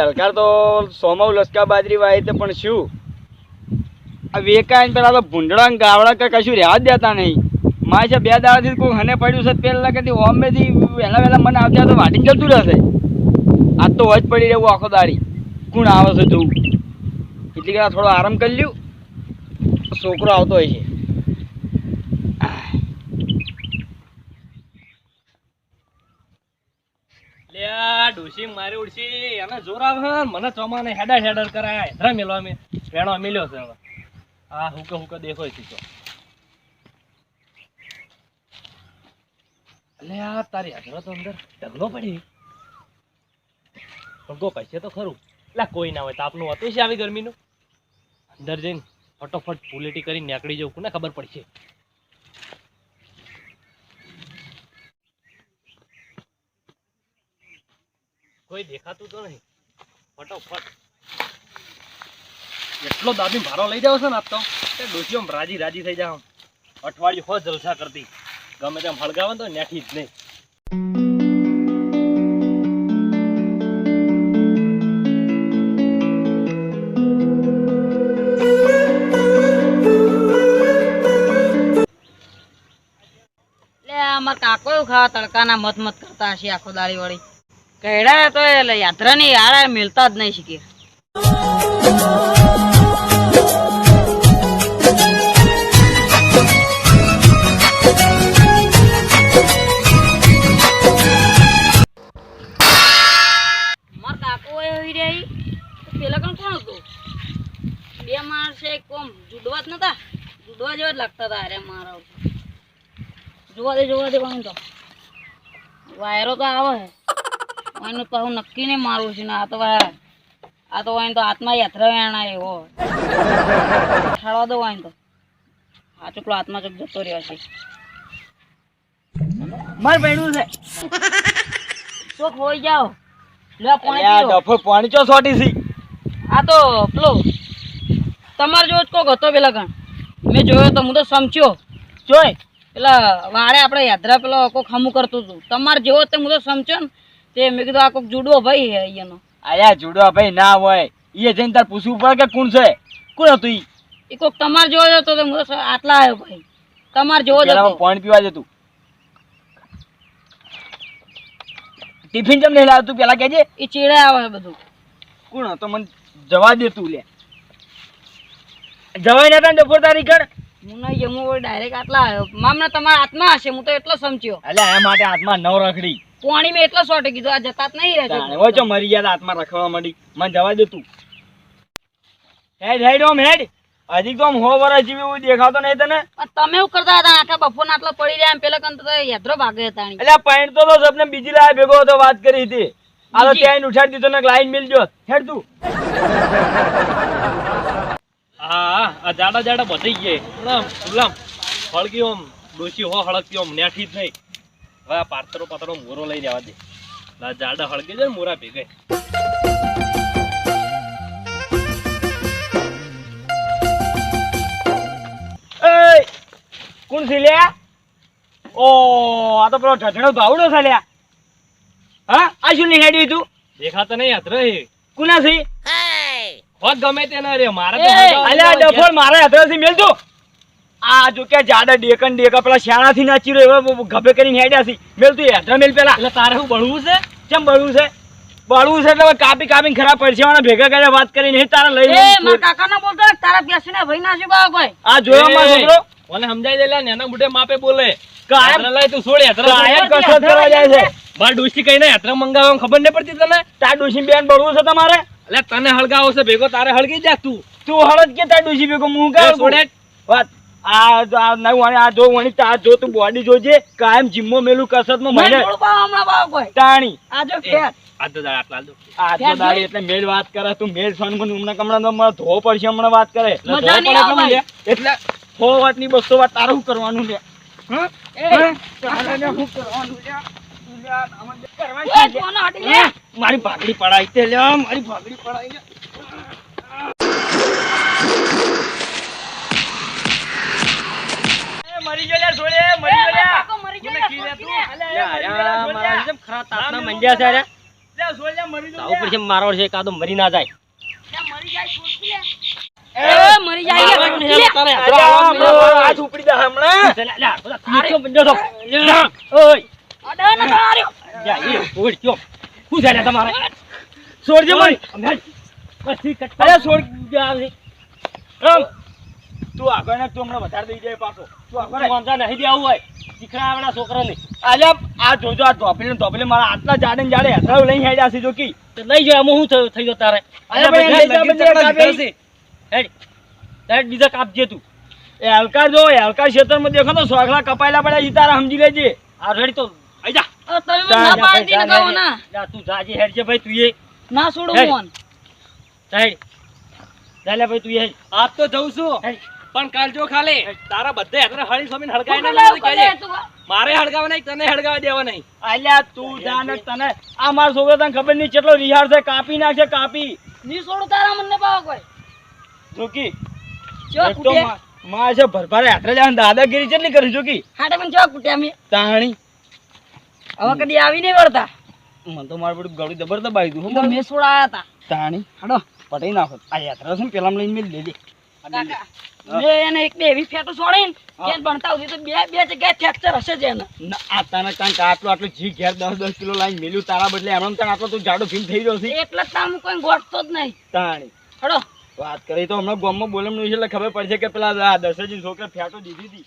સરકાર તો સોમાવ લસકા બાજરી વાય છે, પણ શું? આ વેકાય પેલા તો ભૂંડળા ગાવડા કે કશું રહેવા જ દેતા નહીં. મારે છે બે દાડાથી કોઈ હને પડ્યું છે પહેલાં કદી ઓમેથી વહેલા વહેલા મને આવતા તો વાટી જતું રહેશે. આજ તો વચ પડી રહેવું આખો દાડી. કોણ આવે છે જોવું એટલે કે થોડો આરામ કરી લ્યું. છોકરો આવતો હોય છે. લે આ ડોશી ઉડશી, એને જોર આવે મને ચોમાને હેડા હેડર કરાય. હેડરા મેલવા મે વેણો મેલ્યો છે આ હુકે હુકે દેખો છે તો લે આ તારી હાજરો તો અંદર ઢગલો પડી. ભગો કહેશે તો ખરું. લા કોઈ ના હોય, તાપનું હતું છે આવી ગરમીનું. અંદર જઈને ફટોફટ પુલેટી કરી નીકળી જવું કોને ખબર પડશે? કોઈ દેખાતું તો નહીં. ફટોફટ. એટલો દાદી ભારો લઈ જાવ છે ને આજ તો. ડોશીઓ રાજી રાજી થઈ જાવ અઠવાડિયું હો જલસા કરતી. ગમે તેમ હળગાવે તો નેઠી જ નહીં. કાકો ખાવા તડકાના મત મત કરતા હશે આખો દાળી વળી કહેડા તો એટલે યાત્રાની આડા મિલતા જ નહીં શીખે. માર કાકો એવી રહી તો પેલા કોણ કોણ હતું? બે માણસે કોમ. જુડવા જ નતા? જુડવા જેવા જ લાગતા હતા. અરે મારા જોવા દે જોવા દે તો. વાયરો તો આવે. એનું તો હું નક્કી નહીં મારું છું ને આ તો આ તો વાય તો આત્મા યાત્રા વેણા એવો. ઠાળવા દો વાય તો આ ચોકલો આત્મા ચોક જતો રહ્યો છે. માર પડ્યું છે. ચોક હોઈ જાઓ. લે પાણી પીઓ. પાણી ચો સોટી સી આ તો પેલો તમાર જેવો જ કોક હતો પેલા ગણ મેં જોયો તો હું તો સમચ્યો જોય પેલા વારે આપણે યાત્રા પેલો કોક હમું કરતું હતું. તમાર જેવો તે હું તો સમચ્યો ને. તે મેં કીધું આ કોક જુડો ભાઈ હે અહીંયાનો. આયા જુડો ભાઈ ના હોય. એ જઈને તાર પૂછવું પડે કે કોણ છે? કોણ હતું ઈ? એ કોક તમાર જોવો જ તો હું આટલા આવ્યો ભાઈ. તમાર જોવો જ પેલામાં હતો. પાણી પીવા જતું. ટિફિન જમ નહીં લાવતું તું પેલા કહેજે? એ ચીડે આવે બધું. કોણ હતો? મને જવા દે તું લે. જવાય નતા ને ડફોર તારી કર હું નહીં જમું વળી ડાયરેક્ટ આટલા આવ્યો મામને તમારા હાથમાં હશે હું તો એટલો સમજ્યો. એટલે આ માટે હાથમાં નવ રખડી. પાણી મેં એટલો સોટે કીધું આ જતા જ નહીં તાણે હોય ચો મરી ગયા હાથમાં રખડવા માંડી. મને જવા દે તું. હેડ હેડ ઓમ હેડ. હજી તો હો વરસ જેવી એવું દેખાતો નહીં તને? તમે એવું કરતા હતા? આખા બપોરના આટલા પડી રહ્યા એમ પેલા કંત ભાગે હતા એટલે પાણી તો તો સપને બીજી લાય ભેગો હતો વાત કરી હતી. આ તો ત્યાં ઉઠાડી દીધો ને લાઈન મિલજો હેડ તું. હા આ જાડા જાડા બધી ગયા ઓમ ડોસી હો હળગતી ઓમ નેઠી જ નહીં. હવે આ પાતળો પાતળો મોરો લઈ જવા દે. આ જાડા હળગી જાય મોરા ભેગે. કોણ છે લ્યા? ઓ આ તો પેલો ઢઢણો ભાવડો છે લ્યા. હા આ શું નહીં હેડ્યું તું? દેખાતો નહીં હાથ રહે. કોના છે? હોત ગમે તે ના રે મારે તો અલ્યા દેવા ડફોળ હાથેથી મેલ આ જો કે જાડા ડેકન ડેકા પેલા શાણાથી નાચી રહ્યો એવા ગભે કરીને હેડ્યા છે. મેલ તું હેઠળ મેલ પેલા. એટલે તારે શું બળવું છે? કેમ બળવું છે? બળવું છે એટલે હવે કાપી ખરાબ પડશે ભેગા કર્યા વાત કરીને નહીં તારા લઈ એ કાકા ના બોલતા તારા બેસીને ભાઈ ના છે ભાઈ આ જોયો મારો છોકરો? મને સમજાઈ દેલા લે નેના મોઢે માપે બોલે. કાયમ- લઈ તું છોડ યાત્રા કાયમ. કસરત કરવા જાય છે. માર ડોશી કઈ ના મંગાવવા ખબર નહીં પડતી તને? તાર ડોસી બેન બળવું છે તમારે? એટલે તને હળગાવો છે ભેગો તારે હળગી જા તું. તું હળદ કે તાર ડૂસી ભેગો મું એ કાઢ છોડે વાત આ આ નહીં વણી આ જો વણી આ જો તું બોડી જોજે કાયમ જીમમાં મેલું કસરતમાં મને તાણી. આ જો ફેર. આ તો જા આટલા દો આ જો દાડી એટલે મેલ વાત કરે તું મેલ સોન મને હમણાં કમણાં તો મને ધો પડશે હમણાં વાત કરે. એટલે મજા નહીં આવે. એટલે સો વાતની બસો વાત તારું કરવાનું લે? હં? એ, હં? કરવાનું છે? મારી ભાગડી પડાઈ તે મારી ભાગડી પડાઈ મરી ગયો મરી ગયો લે મરી ગયો? લે. ગયો. ના, મરી છે મરી જાય. મરી જાય છોડતી એ મરી જાય લે, મારવાનું છે લે. તારે. આ મારો દે હમણાં. લે, લે, બધા તું કેમ ઓય, શું છે તમારે? મરી અમે પછી કટકા. અરે છોડ. રામ, તું આગળ નાખ, તું હમણાં વધારે દઈ જાય પાછો. તું આગળ વાંધા નહીં દેવું હોય. દીકરા આવડા છોકરાને. આજે આ જોજો આ ધોપલી ને મારા આટલા જાડે ને જાડે હેઠળ લઈને હેડ્યા છે જો કી. તો લઈ થયું- થઈ ગયો તારે લઈ. હેડ. હેડ, બીજા કાપજે તું. એ હલકાર જો હલકા ક્ષેત્રમાં દેખો તો સોખલા કપાયેલા પડ્યા ઈ તારા સમજી લેજે. આ રેડી તો આઈ જા તમે ના જા, પાડી કહો ના. જા તું જાજે હેડ છે ભાઈ તું એ. ના છોડું મોન. હેડ. જા ભાઈ તું એ આજ તો જઉં છું પણ કાલ જો ખાલી તારા બધે હાથને હળી સ્વામીને હળગાવી ના લે, કહેજે. તું લે, મારે હળગાવા નહીં તને હળગાવા દેવા નહીં. અલ્યા તું જા તને. આ મારો છોકરો તને ખબર નહીં કેટલો રિહાર છે કાપી નાખશે કાપી. ની છોડું તારા મને પાવા કોઈ. જોકી એક માં- છે ભરભરે જવાનું દાદાગીરી કેટલી કરી જોકી? હાડે પણ જો કૂટ્યા મેં? તાણી. હવે કદી આવી નહીં વળતા. મને તો મારું બધું ગળું જબર દબાવી દીધું હું મેં છોડાયા હતા. તાણી હાડો. પટાઈ નાખો. આ યાત્રા છે ને પેલા લઈને મેં લેજે કાકા એને એક બે એવી ફેટો છોડીને કે ભણતા સુધી તો બે બે જગ્યાએ ફ્રેક્ચર હશે જ એને. આ તને કાંઈક આટલું આટલું જી ઘેર દસ દસ કિલો લાઈન મેલ્યું તારા બદલે એમણે તને આટલો તું જાડો ભીમ થઈ ગયો છે. એટલે જ તાર કોઈ ગોઠતો જ નહીં. તાણી. હડો. વાત કરી તો હમણાં ગામમાં બોલમનું છે એટલે ખબર પડશે કે પેલા દસ દશરથજી છોકરા ફેટો દીધી હતી.